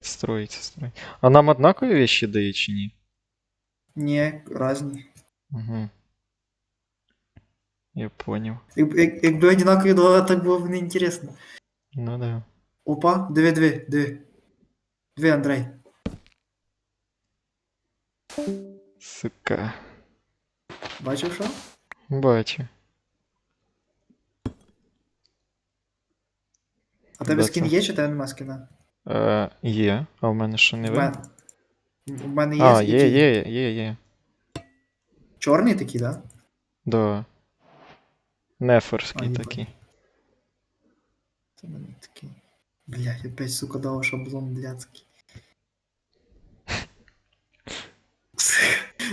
Строїться, строїться. А нам однакові вещи дають чи ні? Ні, разні. Угу. Я понял. Як, як, якби одинакові давали, так було б неінтересно. Ну да. Опа, диви, диви, диви. Диви, Андрей. Сука. Бачив що? Бачу. А в тебе Да, скін це- є, чи в тебе нема скіна? Е, є, а в мене що не видно? у мене є. А, є, є, є, є. Чорний такий, да? Да. Нефорський такий. Це мене такий. Блядь, опять, сука, дав шаблон блядський.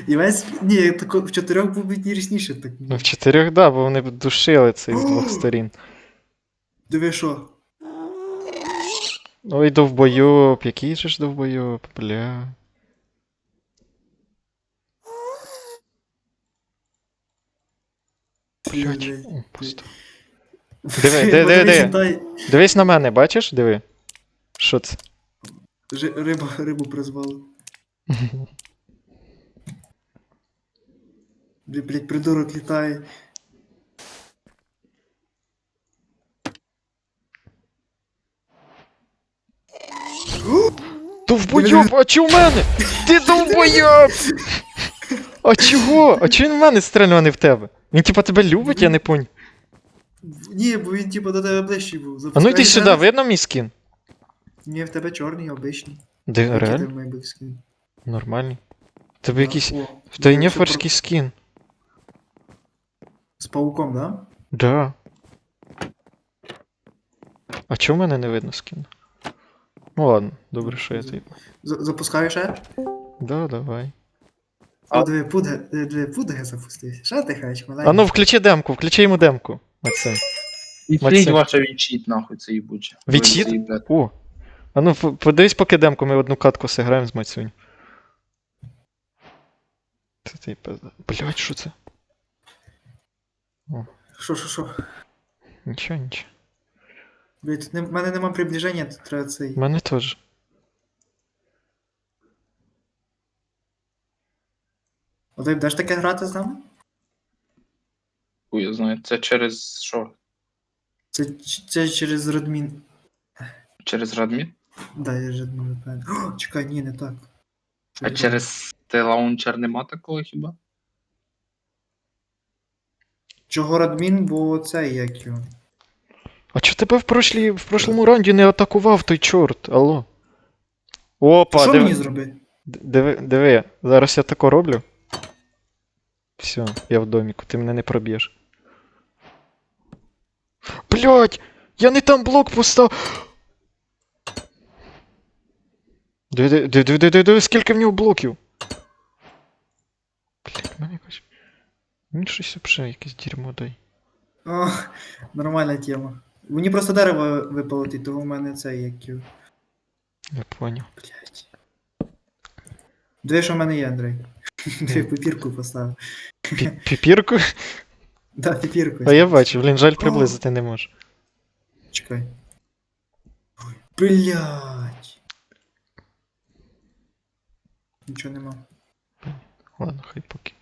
І весь. Ні, тако, в чотирьох був би рісніше так. Ну, в чотирьох, да, бо вони б душили цей з двох сторін. Диви що? Ой, довбойоб, який же ж довбойоб, бля. Блять. О, пусто. Диви, диви, диви, диви. Дивись на мене, бачиш? Диви. Що це? Жи- Рибу, рибу призвали. Блядь, придурок літає. Довбойоб, а чо в мене? Ти довбойоб! А чого? А чого він в мене стрельнув, а не в тебе? Він типа тебе любить, я не понял. Ні, бо він типу до тебе ближчий був. А ну Запускай йди сюди, зараз. видно мій скін? Ні, в тебе чорний, обичний. Де Який реально? ти має бути скін? Нормальний. В Тебе Да? якийсь. О, В тебе якщо нефорський скін. про- З пауком, да? Да. А чого в мене не видно скін? Ну ладно, добре, що я тобі. З- Запускаю ще? Да, давай. О, диви, пудге, диви, диви, пудге запустився. Що ти хочеш, А ну включи демку, включи йому демку. Максим. І Максим. флінь ваша відчіт, нахуй, це їбуче. Відчіт? Заїбете. О. А ну по- подивись поки демку, ми одну катку сыграємо з Мацюнь. Це ти пизда. Блять, що це? Що, що, що? Нічого, нічого. Блядь, тут не, в мене нема приближення, тут треба цей. У мене теж. А ти будеш таке грати з нами? Хуй, я знаю. Це через що? Це, ч- це через Радмін. Через Радмі? Да, я ж Радмін напевно. О, чекай, ні, не так. А через T-Launcher нема такого хіба? Чого Радмін, бо це як його. А чого тебе в, прошлі, в прошлому раунді не атакував той чорт? Алло. Опа, Що диви, мені зробити? д- диви, диви, зараз я тако роблю. Все, я в доміку, ти мене не проб'єш. Блять! Я не там блок постав. Диви, диви, диви, диви, скільки в нього блоків. Блять, в мене якось. Мені щось взагалі якесь дерьмо дай. О, нормальна тема. Мені просто дерево випалити, того в мене це як. Я поняв. Блять. Диви, що в мене є, Андрей. Диви, папірку поставив. Пі- Піпірку? Да, папірку. А я бачу, блін, жаль приблизити не можу. Чекай. Блять. Нічого нема. Ладно, хай поки.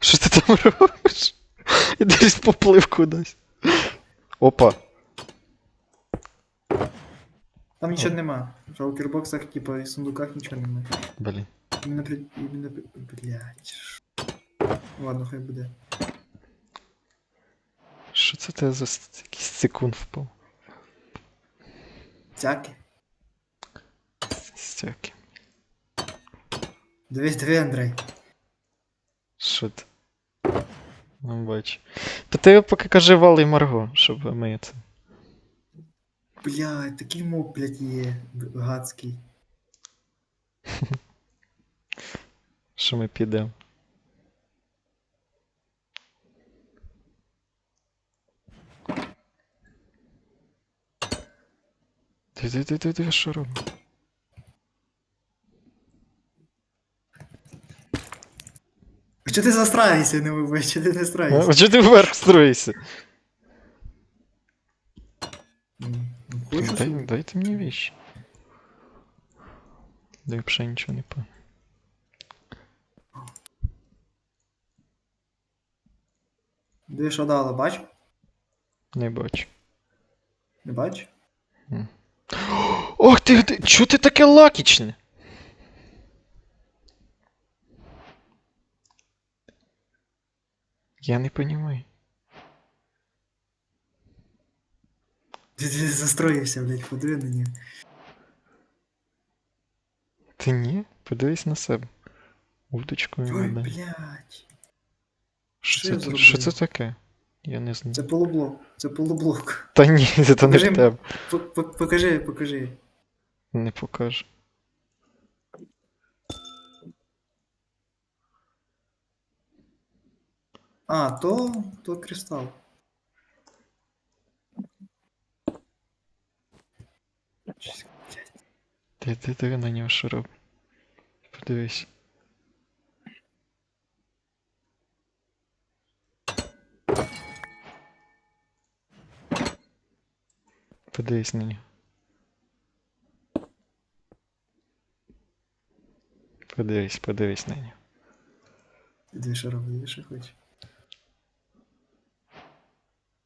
Що ти там робиш? Я десь поплив кудись. Опа. Там нічого нема. В алкербоксах, типа, і сундуках нічого нема. Блін. Іменно при... Іменно при... Блять. Ладно, хай буде. Що це тебе за с- якийсь секунд впав? Тяки. Стяки. Дивись, диви, Андрей. Що ти? Ну, бачу. Та ти поки кажи Вал і Марго, щоб ми це. Блядь, такий моб, блядь, є. Гадський. Що ми підемо. Ти, ти, ти, ти, що робиш? Чи ти застраєшся, не вибив, чи ти не страєшся? Чого ти вверх строїшся? Ну, дай, дайте мне вещи. Да я вообще ничего не понял. Де що дала, бач? Не бач. Не бач? Ох ты ти чого ти таке лакічне? Я не понимаю. Ти, ти застроївся, блядь, подиви на нього. Ти ні? Подивись на себе. Удочкою Ой, вода. блядь. Що що це, я що це таке? Я не знаю. Це полублок. Це полублок. Та ні, це не Покажи в м- тебе. П- п- Покажи, покажи. Не покажу. А, то, то кристал. Щось, блядь. Ти, ти, ти на нього що робиш? Подивись. Подивись на нього. Подивись, подивись на нього. Ти що робиш, хочеш.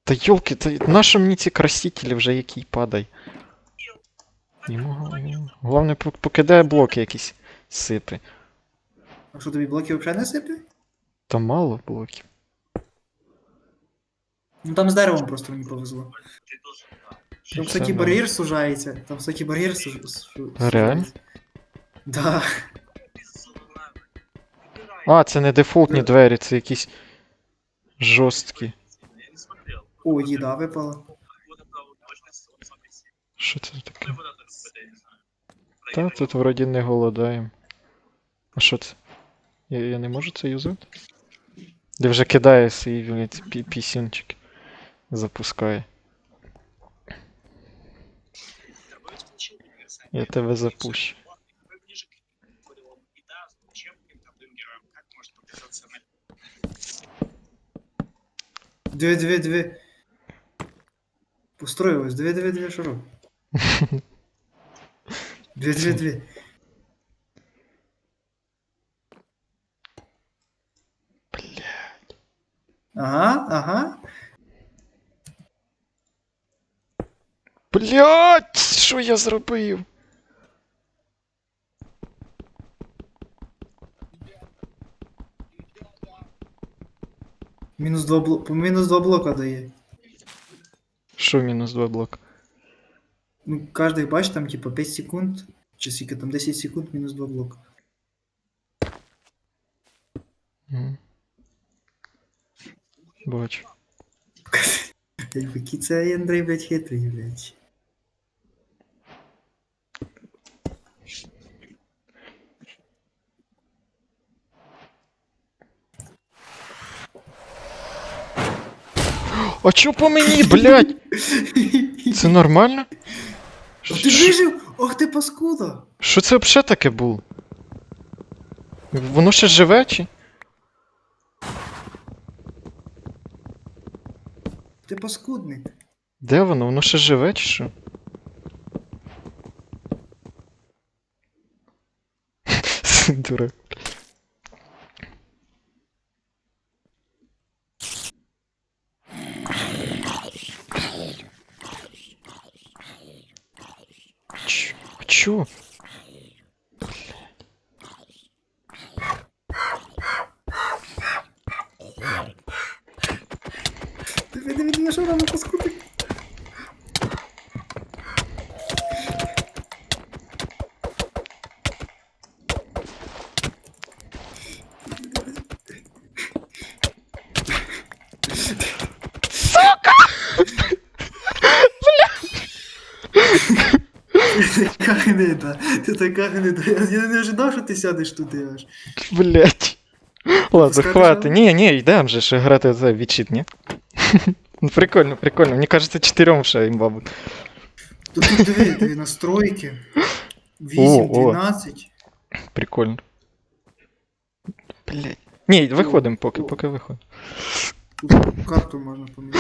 Та йолки, та нащо мені ці красителі вже який падай? Йому гол- головне пок- покидає блоки якісь сипи. А що тобі блоки взагалі не сипи? Та мало блоків. Ну там з деревом просто мені повезло. Там, мало. бар'єр сужається. Там, кстати, бар'єр суж... су- А, реально? Да. А, це не дефолтні двері, це якісь жорсткі. О, їда випала. Що це таке? Та тут вроді не голодаємо. А що це? Я, я не можу це юзати? Де вже кидає свій блядь, пі- пісюнчик. Запускає. Я тебе запущу. Диви, диви, диви. Построїлось, диви, диви, диви, що робить. Диви, диви, диви. Бля. Ага, ага. Блять! Що я зробив? Мінус два блока. По мінус два блока дає. Що мінус 2 блок? Ну, кожний, бач, там, типа, 5 секунд. Чи скільки там 10 секунд мінус 2 блока. Мгм. Бачу. Блядь, який це Андрей, блядь, хитрий, блядь. А чо по мені, блять? Це нормально? Ти вижив! Ох ти паскуда! Що це взагалі таке було? Воно ще живе чи? Ти паскудник. Де воно? Воно ще живе чи що? Дурак. Чё? Диви, диви, диви, що робить паскудник. Ти гнида, ти така гнида. Я, я не ожидав, що ти сядеш туди аж. Блять. Ладно, скажеш, хватит. а? Ні, ні, йдемо же ще грати за відчит, ні? Ну прикольно, прикольно. Мені кажеться, чотирьом ще їм, мабуть. Тут, тут диви, диви, настройки. 8, О, о. 12. Прикольно. Блять. Ні, виходимо поки, поки виходимо. Тут карту можна поміняти.